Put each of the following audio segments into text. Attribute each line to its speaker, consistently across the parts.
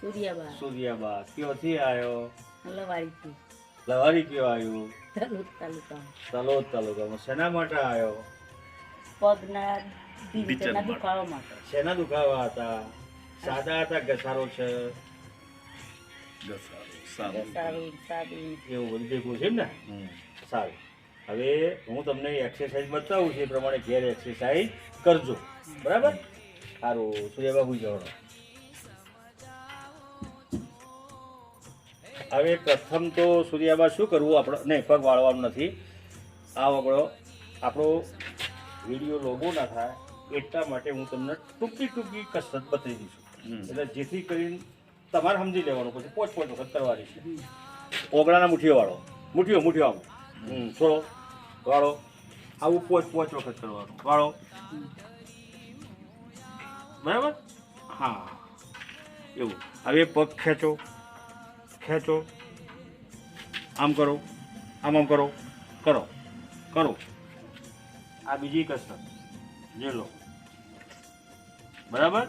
Speaker 1: સૂર્યાબા
Speaker 2: સૂર્યાબા કયોથી આવ્યો
Speaker 1: લવારીથી
Speaker 2: લવારી કયો આવ્યો
Speaker 1: તલુક તાલુકા
Speaker 2: તલોદ તાલુકામાં. શેના માટે આવ્યો
Speaker 1: પગના ઢીંચણના દુખાવા માટે.
Speaker 2: શેના દુખાવા હતા? સાદા હતા ઘસારો છે? એવું બધું છે ને? સારું. હવે હું તમને એક્સરસાઇઝ બતાવું છું એ પ્રમાણે ઘેર એક્સરસાઇઝ કરજો. બરાબર? સારું. સૂર્યબાબુ જવાનો હવે પ્રથમ તો સૂર્યાબા શું કરવું? આપણે નહીં પગ વાળવાનું નથી. આ વગડો આપણો વીડિયો લોગો ના થાય એટલા માટે હું તમને ટૂંકી ટૂંકી કસરત બતાવી દઈશું. એટલે જેથી કરીને તમારે સમજી લેવાનું પછી પોચ પોચ વખત કરવાની છે. ઓગળાના મુઠીઓ વાળો. મુઠીઓ મુઠીઓ આમ. છોડો વાળો. આવું પોચ પોચ વખત કરવાનું. વાળો. બરાબર? હા. એવું. હવે પગ ખેંચો. ખેંચો આમ કરો, આમ આમ કરો કરો કરો. આ બીજી કસરત. જે લો. બરાબર?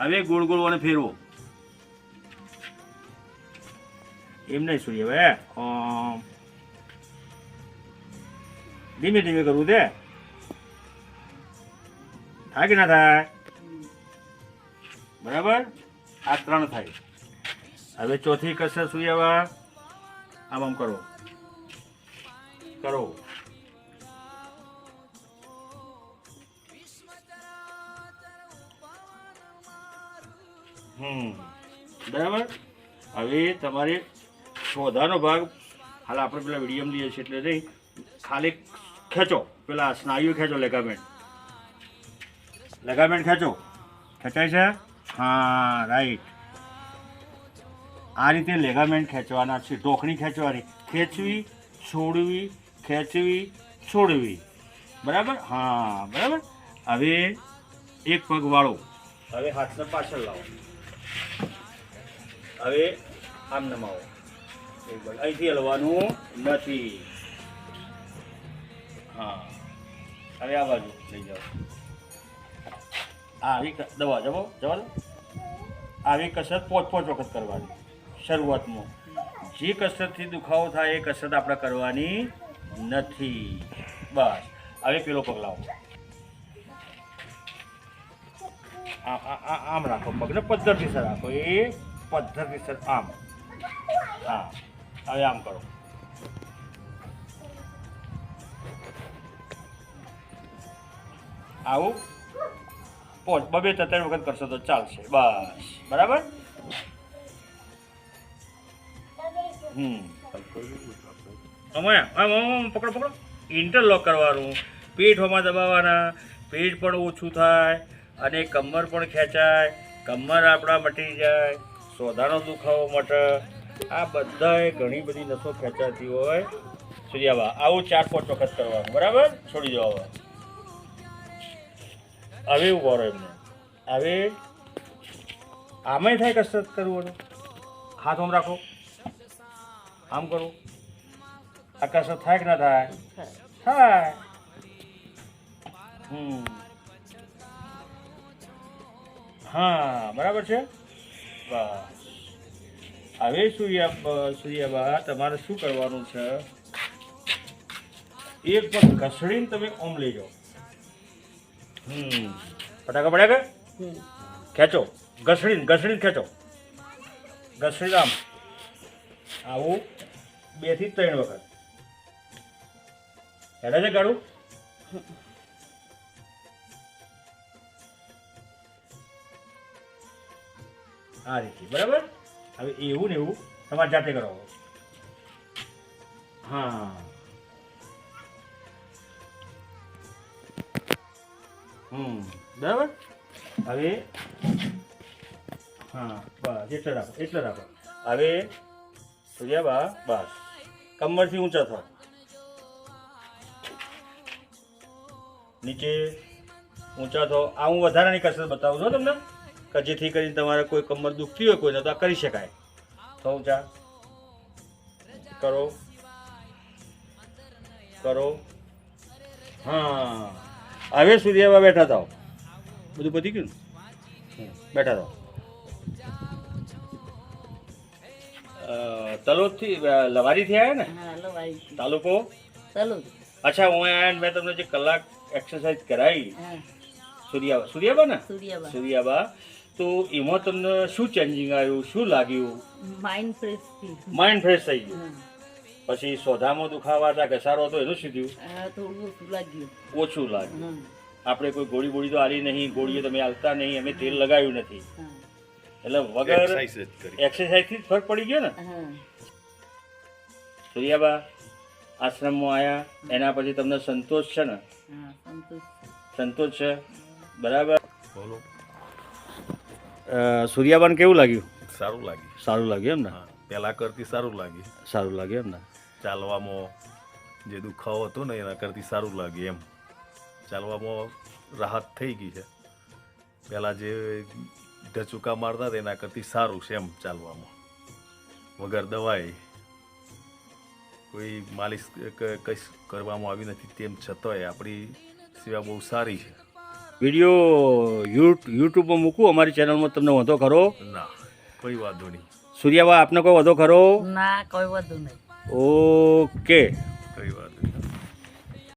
Speaker 2: હવે ગોળ ગોળ અને ફેરવો. એમ નહીં સૂર્ય હવે. ધીમે ધીમે કરવું તે થાય કે ના થાય? બરાબર? આ ત્રણ થાય. હવે ચોથી કસર સુયાવા આમ આમ કરો. કરો. હમ. બરાબર? હવે તમારે શોધાનો ભાગ, હાલ આપણે પેલા વિડીયમ લઈએ છીએ એટલે નહીં. ખાલી ખેંચો. પેલા સ્નાયુ ખેંચો લેગામેન્ટ લેગામેન્ટ ખેંચો. ખેંચાય છે? હા રાઈટ આ રીતે લેગામેન્ટ ખેંચવાના છે. ટોકણી ખેંચવાની. ખેંચવી, છોડવી ખેંચવી, છોડવી. બરાબર? હા, બરાબર? હવે એક પગ વાળો. હવે હાથને પાછળ લાવો. હવે આમ નમાવો. અહીંથી હલવાનું નથી. હા. હવે આ બાજુ લઈ જાઓ. આવી દવા જવો જવા આવી કસરત પોચ પોચ વખત કરવાની. શરૂઆતમાં જે કસરતથી દુખાવો થાય, એ કસરત આપણે કરવાની નથી. બસ. હવે પેલો પગલાઓ આમ રાખો. પગને પદ્ધતિસર રાખો. એ પદ્ધતિસર આમ. હા. હવે આમ કરો. આવું. પોચ બબે તો ત્રણ વખત કરશો તો ચાલશે. બસ. બરાબર? હમ. અમે આમ આમ આમ, પકડો પકડો. ઇન્ટરલોક કરવાનું. પીઠોમાં દબાવવાના. પીઠ પણ ઓછું થાય અને કમર પણ ખેંચાય. કમર આપણા મટી જાય. સોદાનો દુખાવો મટે. આ બધાય ઘણી બધી નસો ખેંચાતી હોય. સૂર્યાબા આવું ચાર પાંચ વખત કરવાનું. બરાબર? છોડી દો હવે. હવે ઊભો રહો એમને. હવે આમાંય થાય કસરત કરવું હાથ આમ રાખો. આમ કરું? આ કસરત થાય કે ના થાય. થાય. હમ. હા બરાબર છે? બસ. હવે સૂર્યા સૂર્યાબા તમારે શું કરવાનું છે? એક પગ ઘસડીને તમે ઓમ લઈ જાઓ. હમ. ફટાકા પડ્યા કે. ખેંચો. ઘસડીને ઘસડીને ખેંચો. ઘસડીને આમ. આવું બેથી ત્રણ વખત. હેડા છે ગાડું આ રીતે બરાબર? હવે એવું ને એવું તમારે જાતે કરો. હા. હમ, બરાબર? હવે, હા, બસ, એટલે રાખો એટલે રાખો. હવે સૂર્યાબા બસ. કમરથી ઊંચા થાવ નીચે ઊંચા થાવ આ હું વધારાની કસરત બતાવું છું તમને. કે જેથી કરીને તમારે કોઈ કમર દુખતી હોય, કોઈને તો આ કરી શકાય. તો ઊંચા. કરો. કરો. હા. હવે સૂર્યાબા બેઠા થાવ બધું પતી ગયું બેઠા થાવ તલોદથી લવારી લવારીથી આવ્યા ને?
Speaker 1: હા
Speaker 2: તાલુકો?
Speaker 1: ચલો
Speaker 2: અચ્છા હું આયા મેં તમને જે કલાક એક્સરસાઇઝ કરાવી સૂર્યાબા સૂર્યાબા ને?
Speaker 1: સૂર્યાબા
Speaker 2: સૂર્યાબા તો એમાં તમને શું ચેન્જિંગ આવ્યું? શું લાગ્યું?
Speaker 1: માઇન્ડ ફ્રેશથી
Speaker 2: માઇન્ડ ફ્રેશ થઈ ગયું. પછી સોધામાં દુખાવા હતા ઘસારો હતો એનું શું થયું?
Speaker 1: થોડું ઓછું લાગ્યું.
Speaker 2: ઓછું લાગ્યું. આપણે કોઈ ગોળી ગોળી તો આલી નહીં ગોળીઓ તમે આલતા નહીં અમે તેલ લગાવ્યું નથી. એટલે વગર એક્સરસાઇઝથી જ ફરક પડી ગયો ને? સૂર્યાબા આશ્રમમાં આવ્યા એના પછી તમને સંતોષ છે ને?
Speaker 1: સંતોષ.
Speaker 2: સંતોષ છે? બરાબર?
Speaker 3: બોલો.
Speaker 2: સૂર્યાબાન કેવું લાગ્યું?
Speaker 3: સારું લાગ્યું.
Speaker 2: સારું લાગ્યું એમ ને
Speaker 3: હા પહેલા કરતી સારું લાગ્યું.
Speaker 2: સારું લાગ્યું એમ ને
Speaker 3: ચાલવામાં જે દુખાવો હતો ને એના કરતી સારું લાગ્યું એમ. ચાલવામાં રાહત થઈ ગઈ છે. પહેલાં જે ઢચુકા મારતા તેના કરતી સારું છે એમ ચાલવામાં. વગર દવાએ કોઈ માલિશ ક- કંઈ કરવામાં આવી નથી તેમ છતાંય આપણી સેવા બહુ સારી છે.
Speaker 2: વીડિયો યુટ્યુબ યુટ્યુબમાં મૂકું અમારી ચેનલમાં તમને વધો ખરો?
Speaker 3: ના કોઈ વાંધો નહીં.
Speaker 2: સૂર્યાબા આપને કોઈ વધો ખરો?
Speaker 1: ના કોઈ વાંધો નહીં.
Speaker 2: ઓકે.
Speaker 3: કોઈ વાંધો